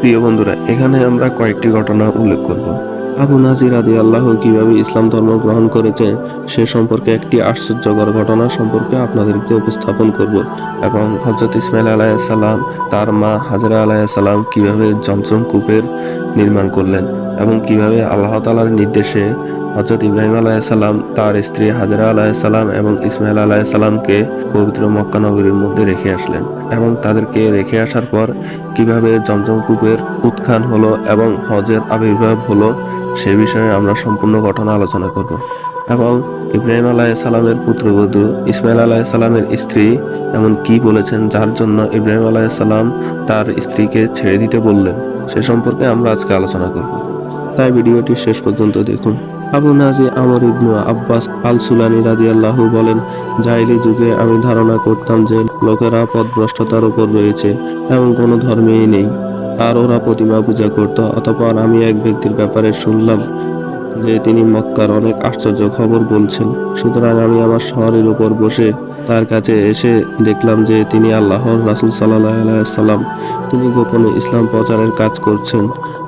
প্রিয় বন্ধুরা, এখানে আমরা কয়েকটি ঘটনা উল্লেখ করব। আবু নাজির আদি আল্লাহ কীভাবে ইসলাম ধর্ম গ্রহণ করেছে, সে সম্পর্কে একটি আশ্চর্যকর ঘটনা সম্পর্কে আপনাদেরকে উপস্থাপন করব এবং হজরত ইসমাইল আলাইসাল্লাম তার মা হাজরা আলাইসাল্লাম কীভাবে জমজম কূপের নির্মাণ করলেন। এবং কীভাবে আল্লাহ তালার নির্দেশে হজরত ইব্রাহিম আলাইসাল্লাম তার স্ত্রী হাজরা আলাইসাল্লাম এবং ইসমাইল আলাইসাল্লামকে পবিত্র মক্কা নগরীর মধ্যে রেখে আসলেন এবং তাদেরকে রেখে আসার পর কীভাবে জমজম কূপের উত্থান হলো এবং হজের আবির্ভাব হলো সে বিষয়ে আমরা সম্পূর্ণ ঘটনা আলোচনা করব। এবং ইব্রাহিম আলাইসাল্লামের পুত্রবধূ ইসমাইল আলাইসাল্লামের স্ত্রী এমন কি বলেছেন যার জন্য ইব্রাহিম আলাইসাল্লাম তার স্ত্রীকে ছেড়ে দিতে বললেন, সে সম্পর্কে আমরা আজকে আলোচনা করব। তাই ভিডিওটি শেষ পর্যন্ত দেখুন। আবু নাজি আমর ইবনু আব্বাস আল সুলানি রাদিয়াল্লাহু বলেন, জাহিলি যুগে আমি ধারণা করতাম যে লোকেরা পথভ্রষ্টতার উপর রয়েছে এবং কোনো ধর্মেই নেই। আর ওরা প্রতিমা পূজা করত, অতপর আমি এক ব্যক্তির ব্যাপারে শুনলাম যে তিনি মক্কার অনেক আশ্চর্য খবর বলছেন। সুতরাং আমি আমার শহরের উপর বসে তার কাছে এসে দেখলাম যে তিনি আল্লাহর রাসুল সাল্লাহ সাল্লাম তিনি গোপনে ইসলাম প্রচারের কাজ করছেন।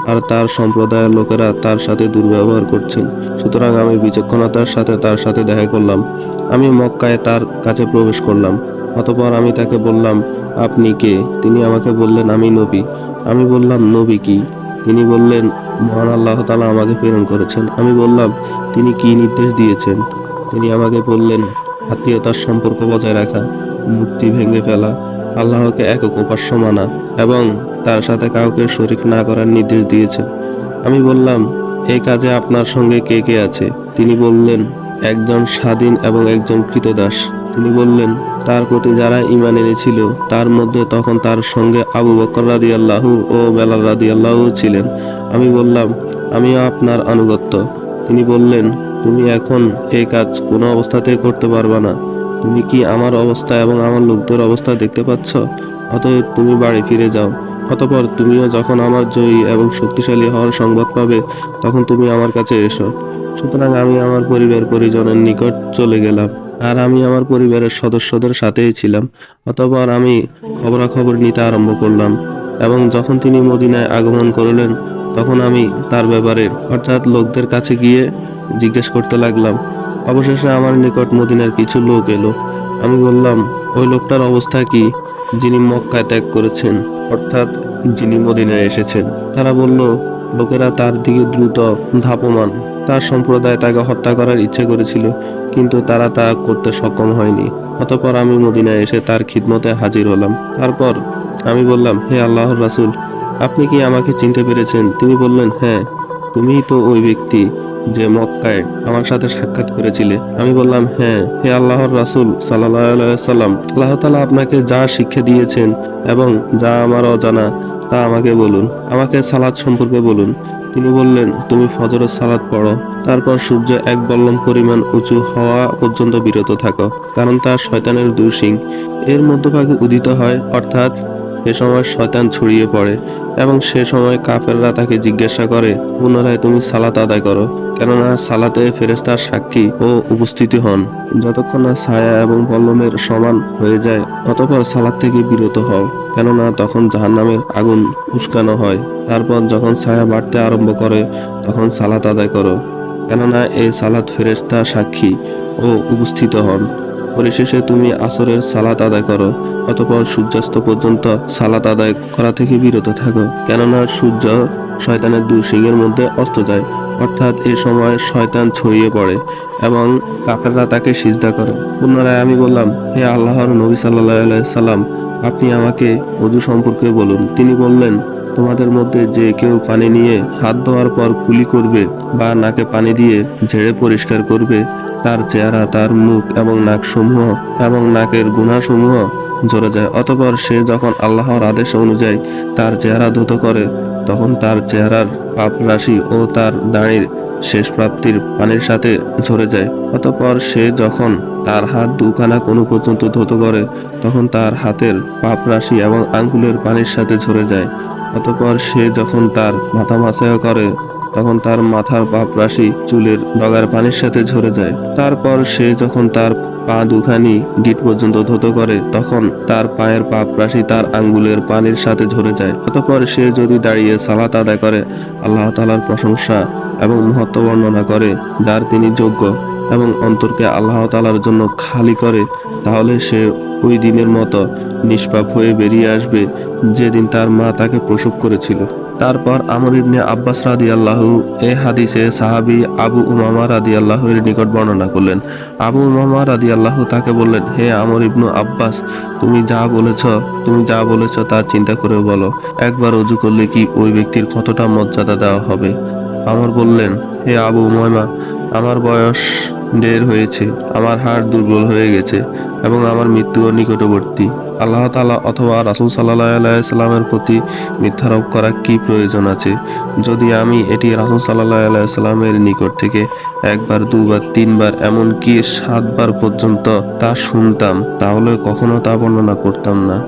আর তার সম্প্রদায়ের লোকেরা তার সাথে দুর্ব্যবহার করছেন। সুতরাং আমি বিচক্ষণতার সাথে তার সাথে দেখা করলাম। আমি মক্কায় তার কাছে প্রবেশ করলাম। অতপর আমি তাকে বললাম, আপনি কে? তিনি আমাকে বললেন, আমি নবী। আমি বললাম, নবী কি? তিনি বললেন, মহান আল্লাহ তালা আমাকে প্রেরণ করেছেন। আমি বললাম, তিনি কি নির্দেশ দিয়েছেন? তিনি আমাকে বললেন, আত্মীয়তার সম্পর্ক বজায় রাখা, মূর্তি ভেঙে ফেলা আল্লাহকে একক উপাস্য মানা এবং তার সাথে কাউকে শরিক না করার নির্দেশ দিয়েছেন। আমি বললাম এই কাজে আপনার সঙ্গে কে কে আছে? তিনি বললেন, একজন স্বাধীন এবং একজন কৃতদাস। তিনি বললেন, তার প্রতি যারা ইমান এনেছিল, তার মধ্যে তখন তার সঙ্গে আবু বকর রাদি আল্লাহু ও বেলাল রাদি আল্লাহু ছিলেন। আমি বললাম, আমিও আপনার আনুগত্য। তিনি বললেন, তুমি এখন এই কাজ কোনো অবস্থাতেই করতে পারবে না। তুমি কি আমার অবস্থা এবং আমার লোকদের অবস্থা দেখতে পাচ্ছ? অতএব তুমি বাড়ি ফিরে যাও। অতপর তুমিও যখন আমার জয়ী এবং শক্তিশালী হওয়ার সংবাদ পাবে, তখন তুমি আমার কাছে এসো। সুতরাং আমি আমার পরিবার পরিজনের নিকট চলে গেলাম, আর আমি আমার পরিবারের সদস্যদের সাথেই ছিলাম। অতপর আমি খবরাখবর নিতে আরম্ভ করলাম, এবং যখন তিনি মদিনায় আগমন করলেন, তখন আমি তার ব্যাপারে অর্থাৎ লোকদের কাছে গিয়ে জিজ্ঞেস করতে লাগলাম অবশেষে আমার নিকট মদিনার কিছু লোক এলো। আমি বললাম, ওই লোকটার অবস্থা কি? যিনি মক্কায় ত্যাগ করেছেন, অর্থাৎ যিনি মদিনায় এসেছেন। তারা বলল, লোকেরা তার দিকে দ্রুত ধাপমান তার সম্প্রদায় তাকে হত্যা করার ইচ্ছে করেছিল, কিন্তু তারা তা করতে সক্ষম হয়নি। অতপর আমি মদিনায় এসে তার খিদমতে হাজির হলাম। তারপর আমি বললাম, হে আল্লাহর রাসুল, আপনি কি আমাকে চিনতে পেরেছেন? তিনি বললেন হ্যাঁ তুমিই তো ওই ব্যক্তি। যে মক্কায় আমার সাথে সাক্ষাৎ করেছিলে। আমি বললাম হ্যাঁ হে আল্লাহর রাসূল সাল্লাম আল্লাহ তালা আপনাকে যা শিক্ষা দিয়েছেন এবং যা আমার অজানা, তা আমাকে বলুন। আমাকে সালাদ সম্পর্কে বলুন। তিনি বললেন, তুমি ফজরের সালাদ পড়ো, তারপর সূর্য এক বল্লম পরিমাণ উঁচু হওয়া পর্যন্ত বিরত থাকো, কারণ তা শয়তানের দুঃসিং এর মধ্যভাগে উদিত হয়, অর্থাৎ এ সময় শয়তান ছড়িয়ে পড়ে এবং সে সময় কাফেররা তাকে জিজ্ঞাসা করে, পুনরায় তুমি সালাত আদায় করো। কেননা সালাতে ফেরেস্তার সাক্ষী ও উপস্থিতি হন। যতক্ষণ না ছায়া এবং পল্লমের সমান হয়ে যায়, অতপর সালাদ থেকে বিরত হও। কেননা তখন জাহান্নামের আগুন উস্কানো হয়। তারপর যখন ছায়া বাড়তে আরম্ভ করে, তখন সালাত আদায় করো। কেননা এই সালাত ফেরেস্তা সাক্ষী ও উপস্থিত হন। পরিশেষে তুমি আসরের সালাত আদায় করো, অতপর সূর্যাস্ত পর্যন্ত সালাত আদায় করা থেকে বিরত থাকো। কেননা সূর্য শয়তানের দুই সিংহের মধ্যে অস্ত যায়, অর্থাৎ এ সময় শয়তান ছড়িয়ে পড়ে এবং কাফেররা তাকে সিজদা করে। পুনরায় আমি বললাম, হে আল্লাহর নবী সাল্লাহ সাল্লাম, আপনি আমাকে অজু সম্পর্কে বলুন। তিনি বললেন তোমাদের মধ্যে যে কেউ পানি নিয়ে হাত ধোয়ার পর কুলি করবে বা নাকে পানি দিয়ে ঝেড়ে পরিষ্কার করবে, তার চেহারা, তার মুখ এবং নাক সমূহ এবং নাকের গুণাসমূহ ঝরে যায়। অতপর সে যখন আল্লাহর আদেশ অনুযায়ী তার চেহারা ধুত করে, তখন তার চেহারার পাপ রাশি ও তার দাঁড়ির শেষ প্রাপ্তির পানির সাথে ঝরে যায়। অতপর সে যখন তার হাত দুখানা কোনো পর্যন্ত ধুত করে, তখন তার হাতের পাপ রাশি এবং আঙ্গুলের পানির সাথে ঝরে যায়। অতপর সে যখন তার মাথা মাসায় করে, তখন তার মাথার পাপরাশি চুলের ডগার পানির সাথে ঝরে যায়। তারপর সে যখন তার পা দুখানি গিট পর্যন্ত ধুতো করে, তখন তার পায়ের পাপ রাশি তার আঙ্গুলের পানির সাথে ঝরে যায়। অতঃপর সে যদি দাঁড়িয়ে সালাত আদায় করে, আল্লাহ তালার প্রশংসা এবং মহত্ব বর্ণনা করে, যার তিনি যোগ্য এবং অন্তরকে আল্লাহ তালার জন্য খালি করে, তাহলে সে ওই দিনের মতো নিষ্পাপ হয়ে বেরিয়ে আসবে যেদিন তার মা তাকে প্রসব করেছিল। তারপর আমর ইবনে আব্বাস রাদি আল্লাহু এ হাদিসে সাহাবি আবু উমামা রাদি আল্লাহের নিকট বর্ণনা করলেন। আবু উমামা রাদি আল্লাহ তাকে বললেন, হে আমর ইবনু আব্বাস, তুমি যা বলেছ, তুমি যা বলেছ তা চিন্তা করে বলো। একবার অজু করলে কি ওই ব্যক্তির কতটা মর্যাদা দেওয়া হবে? আমর বললেন, হে আবু উমামা আমার বয়স ঢের হয়েছে, আমার হাড় দুর্বল হয়ে গেছে এবং আমার মৃত্যুও নিকটবর্তী। আল্লাহ তালা অথবা রাসুল সাল্লাহ আলাইসাল্লামের প্রতি মিথ্যারোপ করা কি প্রয়োজন আছে? যদি আমি এটি রাসুল সাল্লাহ আলাইসাল্লামের নিকট থেকে একবার, দুবার, তিনবার, এমনকি সাতবার পর্যন্ত তা শুনতাম, তাহলে কখনো তা বর্ণনা করতাম না।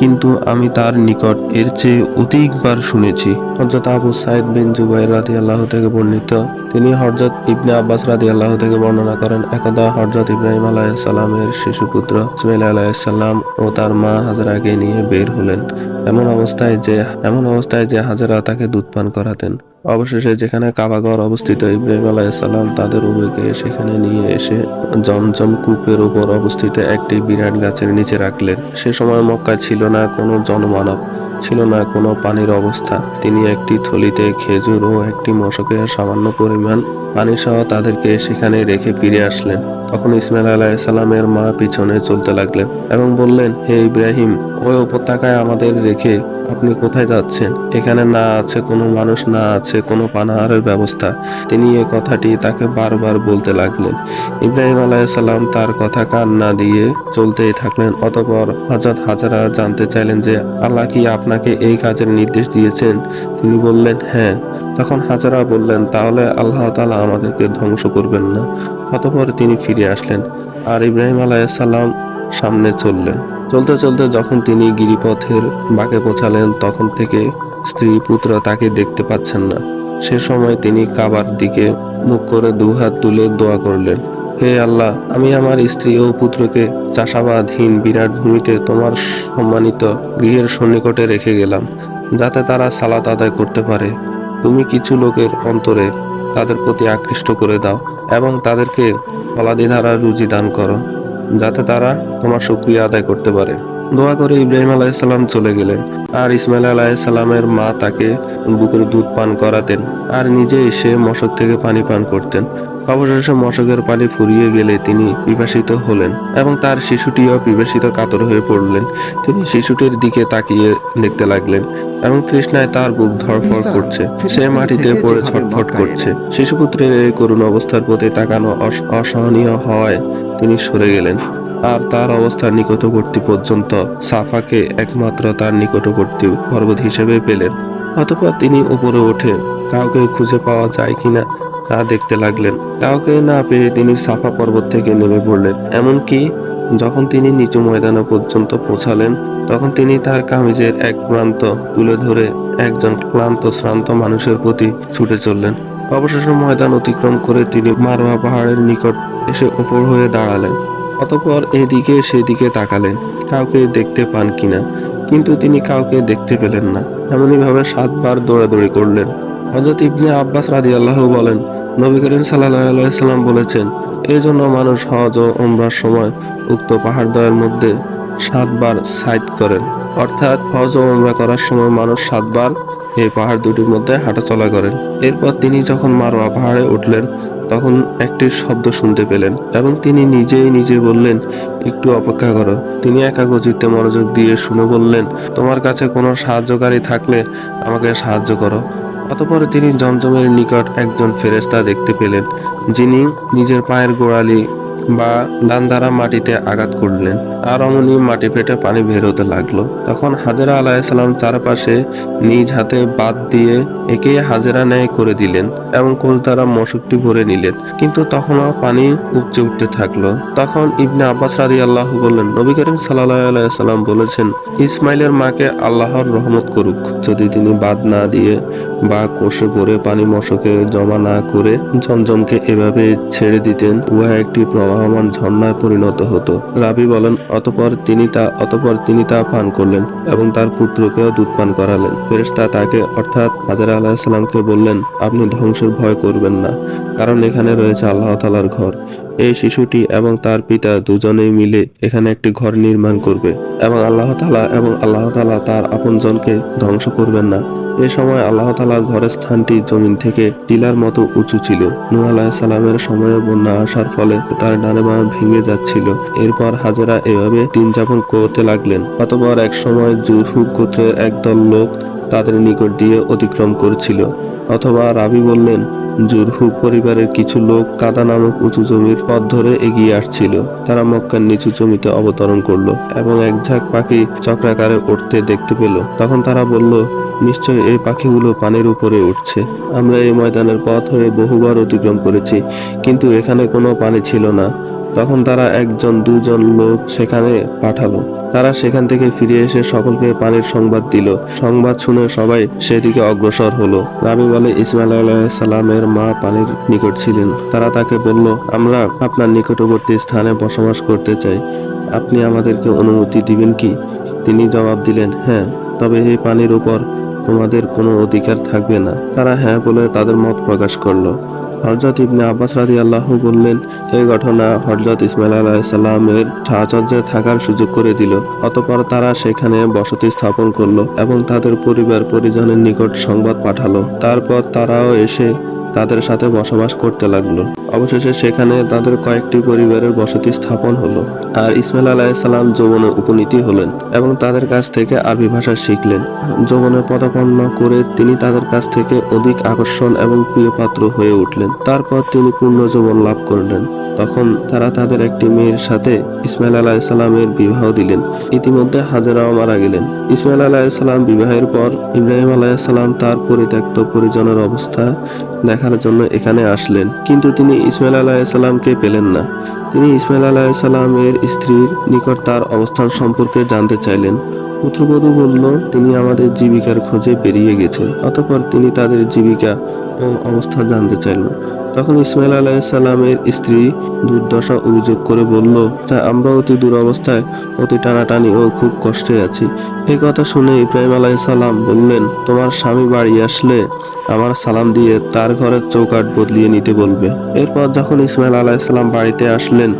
কিন্তু আমি তার নিকট এর চেয়ে অধিকবার শুনেছি। হজরত আবু সাইদ বিন জুবাইর রাদি আল্লাহ থেকে বর্ণিত, তিনি হরজত ইবনে আব্বাস রাদি আল্লাহ থেকে বর্ণনা করেন, একদা হরজত ইব্রাহিম আলাহিসাল্লামের শিশুপুত্র ইসমাইল আলাহিসাল্লাম ও তার মা হাজরাকে নিয়ে বের হলেন। এমন অবস্থায় যে, এমন অবস্থায় যে হাজারা তাকে দুধ পান করাতেন। অবশেষে যেখানে কাবাগর অবস্থিত, ইব্রাহিম আলাইসাল্লাম তাদের উভয়কে সেখানে নিয়ে এসে জমজম কূপের উপর অবস্থিত একটি বিরাট গাছের নিচে রাখলেন। সে সময় মক্কা ছিল না কোনো জনমানব, ছিল না কোনো পানির অবস্থা। তিনি একটি থলিতে খেজুর ও একটি মশকের সামান্য পরিমাণ পানি সহ তাদেরকে সেখানে রেখে ফিরে আসলেন। তখন ইসমাইল আলাইসাল্লামের মা পিছনে চলতে লাগলেন এবং বললেন, হে ইব্রাহিম, ওই উপত্যকায় আমাদের রেখে আপনি কোথায় যাচ্ছেন? এখানে না আছে কোনো মানুষ, না আছে কোনো পানাহারের ব্যবস্থা। তিনি এ কথাটি তাকে বারবার বলতে লাগলেন। ইব্রাহিম আলাইসাল্লাম তার কথা কান না দিয়ে চলতেই থাকলেন। অতপর হজরত হাজারা জানতে চাইলেন যে, আল্লাহ কি আপনাকে এই কাজের নির্দেশ দিয়েছেন? তিনি বললেন হ্যাঁ। তখন হাজারা বললেন, তাহলে আল্লাহ তালা আমাদেরকে ধ্বংস করবেন না। অতপর তিনি ফিরে আসলেন আর ইব্রাহিম আলাইসাল্লাম সামনে চললেন। চলতে চলতে যখন তিনি গিরিপথের বাঁকে পৌঁছালেন, তখন থেকে স্ত্রী পুত্র তাকে দেখতে পাচ্ছেন না। সে সময় তিনি কাবার দিকে মুখ করে দুহাত তুলে দোয়া করলেন, হে আল্লাহ, আমি আমার স্ত্রী ও পুত্রকে চাষাবাদহীন বিরাট ভূমিতে তোমার সম্মানিত গৃহের সন্নিকটে রেখে গেলাম, যাতে তারা সালাত আদায় করতে পারে। তুমি কিছু লোকের অন্তরে তাদের প্রতি আকৃষ্ট করে দাও এবং তাদেরকে ফলাদি ধারা রুজি দান করো, যাতে তারা তোমার শুক্রিয়া আদায় করতে পারে। দোয়া করে ইব্রাহিম আলাইসাল্লাম চলে গেলেন আর ইসমাইল আলাইসাল্লামের মা তাকে বুকের দুধ পান করাতেন আর নিজে এসে মশক থেকে পানি পান করতেন। অবশেষে মশকের পানি ফুরিয়ে গেলে তিনি বিভাসিত হলেন এবং তার শিশুটিও বিভাসিত কাতর হয়ে পড়লেন। তিনি শিশুটির দিকে তাকিয়ে দেখতে লাগলেন এবং তৃষ্ণায় তার বুক ধড়ফড় করছে। সে মাটিতে পড়ে ছটফট করছে। শিশুপুত্রের এই করুণ অবস্থার প্রতি তাকানো অসহনীয় হওয়ায় তিনি সরে গেলেন। আর তার অবস্থা নিকটবর্তী পর্যন্ত সাফাকে একমাত্র তার নিকটবর্তী পর্বত হিসেবে পেলেন। অতঃপর তিনি উপরে ওঠে। কাউকে খুঁজে পাওয়া যায় কিনা তা দেখতে লাগলেন। কাউকে না পেয়ে তিনি সাফা পর্বত থেকে নেমে পড়লেন। এমনকি যখন তিনি নিচু ময়দানে পর্যন্ত পৌঁছালেন, তখন তিনি তার কামিজের এক প্রান্ত তুলে ধরে একজন ক্লান্ত, শ্রান্ত মানুষের প্রতি ছুটে চললেন। অবশেষে ময়দান অতিক্রম করে তিনি মারোয়া পাহাড়ের নিকট এসে ওপর হয়ে দাঁড়ালেন। অতপর এদিকে সেদিকে তাকালেন। কাউকে দেখতে পান কিনা, কিন্তু তিনি কাউকে দেখতে পেলেন না। এমনই ভাবে সাতবার দৌড়াদৌড়ি করলেন। হজরত ইবনে আব্বাস রাদি আল্লাহ বলেন নবী করিম সাল্লাম বলেছেন এই জন্য মানুষ হজ ও ওমরার সময় উক্ত পাহাড়দ্বয়ের মধ্যে সাতবার সাইড করেন। অর্থাৎ হজ ও ওমরা করার সময় মানুষ সাতবার এই পাহাড় দুটির মধ্যে হাঁটাচলা করেন। এরপর তিনি যখন মারোয়া পাহাড়ে উঠলেন, তখন একটি শব্দ শুনতে পেলেন এবং তিনি নিজেই নিজে বললেন, একটু অপেক্ষা করো। তিনি একাগ্রচিত্তে মনোযোগ দিয়ে শুনে বললেন, তোমার কাছে কোনো সাহায্যকারী থাকলে আমাকে সাহায্য করো। অতপর তিনি জমজমের নিকট একজন ফেরেস্তা দেখতে পেলেন যিনি নিজের পায়ের গোড়ালি বা ডান দ্বারা মাটিতে আঘাত করলেন। আর অমনি মাটি ফেটে পানি বের হতে লাগল। তখন হাজেরা আলাহিসাল্লাম চারপাশে নিজ হাতে বাদ দিয়ে একে হাজেরা ন্যায় করে দিলেন এবং কোষ দ্বারা মশকটি ভরে নিলেন। কিন্তু তখনও পানি উপচে উঠতে থাকল। তখন ইবনে আব্বাস রাদি আল্লাহ বললেন, নবী করিম সাল্লাহ আলাইসাল্লাম বলেছেন, ইসমাইলের মাকে আল্লাহর রহমত করুক। যদি তিনি বাদ না দিয়ে বা কোষে ভরে পানি মশকে জমা না করে জমজমকে এভাবে ছেড়ে দিতেন, উহা একটি প্রবাহমান ঝর্ণায় পরিণত হতো। রাবি বলেন, অতপর তিনি তা, অতপর তিনি তা পান করলেন এবং তার পুত্রকেও দুধ পান করালেন। ফেরেস্তা তাকে, অর্থাৎ হাজার আলাহিসাল্লামকে বললেন, আপনি ধ্বংসের ভয় করবেন না, কারণ এখানে রয়েছে আল্লাহ তালার ঘর। এই শিশুটি এবং তার পিতা দুজনেই মিলে এখানে একটি ঘর নির্মাণ করবে এবং আল্লাহ তালা এবং আল্লাহ তালা তার আপনজনকে ধ্বংস করবেন না। এ সময় আল্লাহ তালা ঘরের স্থানটি জমিন থেকে টিলার মতো উঁচু ছিল। নূহ সালামের সময়ে বন্যা আসার ফলে তার ডানে বাঁ ভেঙে যাচ্ছিল। এরপর হাজারা এভাবে দিন যাপন করতে লাগলেন। অতপর এক সময় জুরহুক গোত্রের একদল লোক তাদের নিকট দিয়ে অতিক্রম করছিল। অথবা রাবি বললেন জুরহুক পরিবারের কিছু লোক কাদা নামক উঁচু জমির পথ ধরে এগিয়ে আসছিল। তারা মক্কার নিচু জমিতে অবতরণ করল এবং এক ঝাঁক পাখি চক্রাকারে উঠতে দেখতে পেল। তখন তারা বলল নিশ্চয় এই পাখিগুলো পানির উপরে উঠছে। আমরা এই ময়দানের পথ হয়ে বহুবার অতিক্রম করেছি, কিন্তু এখানে কোনো পানি ছিল না। তখন তারা একজন, দুজন লোক সেখানে পাঠালো। তারা সেখান থেকে ফিরে এসে সকলকে পানির সংবাদ দিল। সংবাদ শুনে সবাই সেদিকে অগ্রসর হলো। রাবি বলে, ইসমাইল আলাইসাল্লামের মা পানির নিকট ছিলেন। তারা তাকে বলল, আমরা আপনার নিকটবর্তী স্থানে বসবাস করতে চাই। আপনি আমাদেরকে অনুমতি দিবেন কি? তিনি জবাব দিলেন হ্যাঁ তবে এই পানির উপর তোমাদের কোনো অধিকার থাকবে না। তারা হ্যাঁ বলে তাদের মত প্রকাশ করল। হজরত ইবনে আব্বাস রাজি আল্লাহ বললেন, এই ঘটনা হজরত ইসমাইল আলাহিসাল্লামের সাহচর্যে থাকার সুযোগ করে দিল। অতপর তারা সেখানে বসতি স্থাপন করল এবং তাদের পরিবার পরিজনের নিকট সংবাদ পাঠালো। তারপর তারাও এসে তাদের সাথে বসবাস করতে লাগল। অবশেষে সেখানে তাদের কয়েকটি পরিবারের বসতি স্থাপন হলো। আর ইসমাইল আলাহিসাল্লাম যৌবনে উপনীতি হলেন এবং তাদের কাছ থেকে আরবি ভাষা শিখলেন। যৌবনে পদাপন্ন করে তিনি তাদের কাছ থেকে অধিক আকর্ষণ এবং প্রিয় পাত্র হয়ে উঠলেন। তারপর তিনি পূর্ণ যৌবন লাভ করলেন। তখন তারা তাদের একটি মেয়ের সাথে ইসমাইল আলাহিসাল্লামের বিবাহ দিলেন। ইতিমধ্যে হাজারাও মারা গেলেন। ইসমাইল আলাহ আলাহিসাল্লাম বিবাহের পর ইব্রাহিম আলাহ আলাহিসাল্লাম তার পরিত্যক্ত পরিজনের অবস্থা দেখার জন্য এখানে আসলেন, কিন্তু তিনি ইসমাইল আলাহিসাল্লামকে পেলেন না। তিনি ইসমাইল আলাহিসাল্লামের স্ত্রীর নিকট তার অবস্থান সম্পর্কে জানতে চাইলেন। পুত্রবধূ বলল, তিনি আমাদের জীবিকার খোঁজে বেরিয়ে গেছেন। অতঃপর তিনি তাদের জীবিকা ও অবস্থা জানতে চাইলেন। তখন ইসমাইল আলাইসাল্লামের স্ত্রী দুর্দশা অভিযোগ করে বলল, তা আমরা অতি দুরবস্থায়, অতি টানাটানি ও খুব কষ্টে আছি। এই কথা শুনে ইব্রাহিম আলাইসাল্লাম বললেন, তোমার স্বামী বাড়ি আসলে আমার সালাম দিয়ে তার ঘরের চৌকাট বদলিয়ে নিতে বলবে। এরপর যখন ইসমাইল আলাইসাল্লাম বাড়িতে আসলেন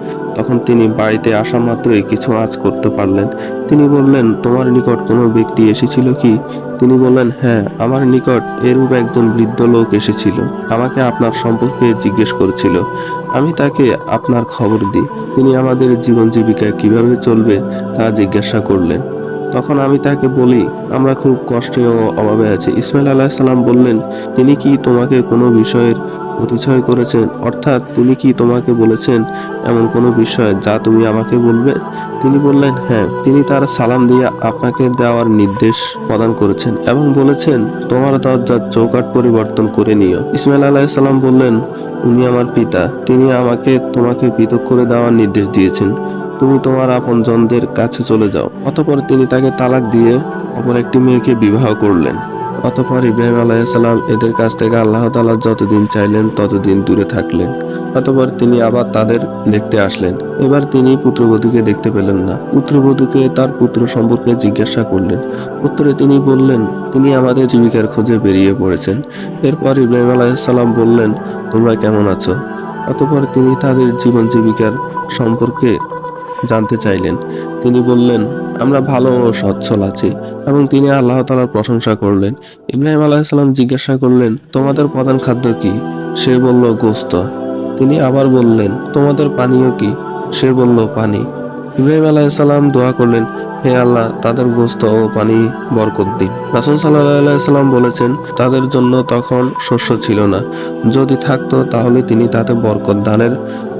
তখন তিনি বাড়িতে আসা মাত্রই কিছু আজ করতে পারলেন। তিনি বললেন, তোমার নিকট কোনো ব্যক্তি এসেছিল কি? তিনি বললেন হ্যাঁ আমার নিকট এরূপ একজন বৃদ্ধ লোক এসেছিল, আমাকে আপনার সম্পর্কে জিজ্ঞেস করেছিল। আমি তাকে আপনার খবর দিই। তিনি আমাদের জীবন জীবিকা কীভাবে চলবে তা জিজ্ঞাসা করলেন। তখন আমি তাকে বলি, আমরা খুব কষ্টে ও অভাবে আছি। ইসমাইল আলাহিসাল্লাম বললেন, তিনি কি তোমাকে কোনো বিষয়ের অতিশয় করেছেন? অর্থাৎ তিনি কি তোমাকে বলেছেন এমন কোনো বিষয় যা তুমি আমাকে বলবে? তিনি বললেন হ্যাঁ তিনি তার সালাম দিয়ে আপনাকে দেওয়ার নির্দেশ প্রদান করেছেন এবং বলেছেন, তোমার দরজার চৌকাট পরিবর্তন করে নিও। ইসমাইল আলাহিসাল্লাম বললেন, উনি আমার পিতা। তিনি আমাকে তোমাকে পৃথক করে দেওয়ার নির্দেশ দিয়েছেন। তুমি তোমার আপনজনদের কাছে চলে যাও। অতপর তিনি তাকে তালাক দিয়ে অপর একটি মেয়েকে বিবাহ করলেন। অতপর ইব্রাহিম আলাইসাল্লাম এদের কাছ থেকে আল্লাহ তালা যতদিন চাইলেন ততদিন দূরে থাকলেন। অতপর তিনি আবার তাদের দেখতে আসলেন। এবার তিনি পুত্রবধূকে দেখতে পেলেন না। পুত্রবধূকে তার পুত্র সম্পর্কে জিজ্ঞাসা করলেন। উত্তরে তিনি বললেন, তিনি আমাদের জীবিকার খোঁজে বেরিয়ে পড়েছেন। এরপর ইব্রাহিম আলাইসাল্লাম বললেন, তোমরা কেমন আছো? অতপর তিনি তাদের জীবন জীবিকার সম্পর্কে জানতে চাইলেন। তিনি বললেন, আমরা ভালো ও সচ্ছল আছি। এবং তিনি আল্লাহ তালার প্রশংসা করলেন। ইব্রাহিম আলাহিসাল্লাম জিজ্ঞাসা করলেন, তোমাদের প্রধান খাদ্য কি? সে বলল, গোস্ত। তিনি আবার বললেন, তোমাদের পানীয় কি? সে বলল, পানি। ইব্রাহিম আলাহিসাল্লাম দোয়া করলেন হে আল্লাহ, তাদের গোস্ত ও পানি বরকত দিন। রাসুল সাল্লাম বলেছেন, তাদের জন্য তখন শস্য ছিল না। যদি থাকতো, তাহলে তিনি তাতে বরকত দানের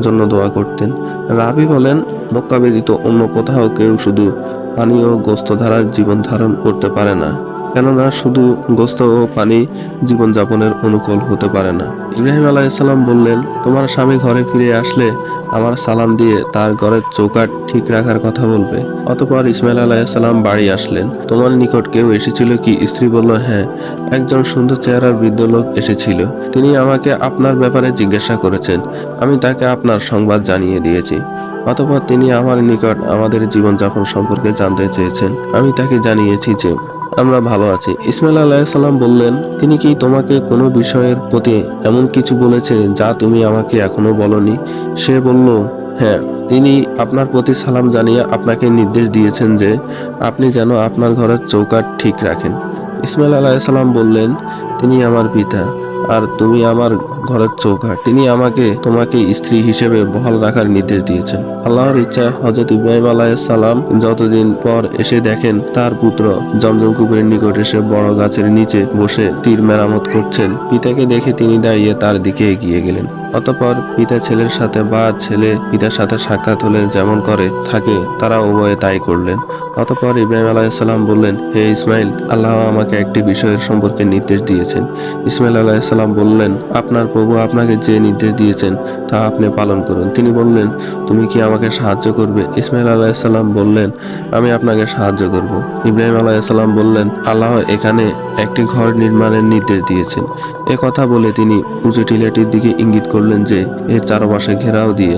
জন্য দোয়া করতেন। রাবি বলেন, মক্কা ব্যতীত অন্য কোথাও কেউ শুধু পানি ও গোস্ত ধারার জীবন ধারণ করতে পারে না। কেননা শুধু গোস্ত ও পানি জীবনযাপনের অনুকূল হতে পারে না। ইব্রাহিম আলাইসাল্লাম বললেন, তোমার স্বামী ঘরে ফিরে আসলে আমার সালাম দিয়ে তার ঘরের চৌকাট ঠিক রাখার কথা বলবে। অতপর ইসমাইল আলাইসাল্লাম বাড়ি আসলেন। তোমার নিকট কেউ এসেছিল কি? স্ত্রী বলল হ্যাঁ একজন সুন্দর চেহারার বৃদ্ধ লোক এসেছিল। তিনি আমাকে আপনার ব্যাপারে জিজ্ঞাসা করেছেন। আমি তাকে আপনার সংবাদ জানিয়ে দিয়েছি। অতপর তিনি আমার নিকট আমাদের জীবনযাপন সম্পর্কে জানতে চেয়েছেন। আমি তাকে জানিয়েছি যে আমরা ভালো আছি। ইসমাইল আলাইসাল্লাম বললেন, তিনি কি তোমাকে কোনো বিষয়ের প্রতি এমন কিছু বলেছে যা তুমি আমাকে এখনও বলনি? সে বলল হ্যাঁ তিনি আপনার প্রতি সালাম জানিয়ে আপনাকে নির্দেশ দিয়েছেন যে আপনি যেন আপনার ঘরের চৌকাট ঠিক রাখেন। ইসমাইল আলাইসাল্লাম বললেন তিনি আমার পিতা, আর তুমি আমার ঘরের চৌকাট তিনি আমাকে, তোমাকে স্ত্রী হিসেবে বহাল রাখার নির্দেশ দিয়েছেন। আল্লাহর ইচ্ছা হজরত ইব্রাহিম সালাম যতদিন পর এসে দেখেন তার পুত্র জমজম কুকুরের নিকট এসে বড় গাছের নিচে বসে তীর মেরামত করছেন। পিতাকে দেখে তিনি দাঁড়িয়ে তার দিকে এগিয়ে গেলেন। অতপর পিতা ছেলের সাথে বা ছেলে পিতার সাথে সাক্ষাৎ হলে যেমন করে থাকে, তারা উভয়ে তাই করলেন। অতপর ইব্রাহিম আলাইসাল্লাম বললেন, হে ইসমাইল, আল্লাহ আমাকে একটি বিষয়ের সম্পর্কে নির্দেশ দিয়েছেন ইসমাইল আলাইসাল্লাম বললেন, আপনার প্রভু আপনাকে যে নির্দেশ দিয়েছেন, তা আপনি পালন করুন। তিনি বললেন, তুমি কি আমাকে সাহায্য করবে? ইসমাইল আলাইসাল্লাম বললেন, আমি আপনাকে সাহায্য করব। ইব্রাহিম আলাইসাল্লাম বললেন, আল্লাহ এখানে একটি ঘর নির্মাণের নির্দেশ দিয়েছেন। এ কথা বলে তিনি উঁচু টিলাটির দিকে ইঙ্গিত করলেন যে, এর চারপাশে ঘেরাও দিয়ে।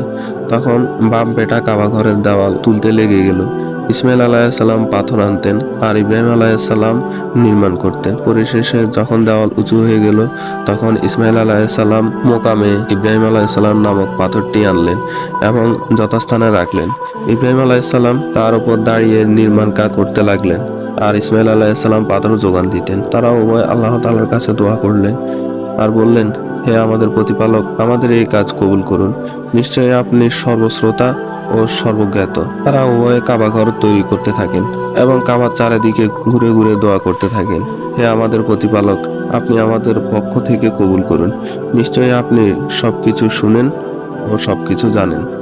তখন বাপ বেটা কাবা ঘরের দেওয়াল তুলতে লেগে গেল। ইসমাইল আলাইসাল্লাম পাথর আনতেন আর ইব্রাহিম আলাইসাল্লাম নির্মাণ করতেন। পরিশেষে যখন দেওয়াল উঁচু হয়ে গেল, তখন ইসমাইল আলাইসাল্লাম মোকামে ইব্রাহিম আলাইসাল্লাম নামক পাথরটি আনলেন এবং যথাস্থানে রাখলেন। ইব্রাহিম আলাইসাল্লাম তার উপর দাঁড়িয়ে নির্মাণ কাজ করতে লাগলেন আর ইসমাইল আলাইসাল্লাম পাথর যোগান দিতেন। তারা উভয় আল্লাহ তালার কাছে দোয়া করলেন আর বললেন হে আমাদের প্রতিপালক, আমাদের এই কাজ কবুল করুন। নিশ্চয়ই আপনি সর্বশ্রোতা ও সর্বজ্ঞাত। তারা উভয়ে কাবা ঘর তৈরি করতে থাকেন এবং কাবার চারিদিকে ঘুরে ঘুরে দোয়া করতে থাকেন। হে আমাদের প্রতিপালক, আপনি আমাদের পক্ষ থেকে কবুল করুন। নিশ্চয়ই আপনি সবকিছু শুনেন ও সবকিছু জানেন।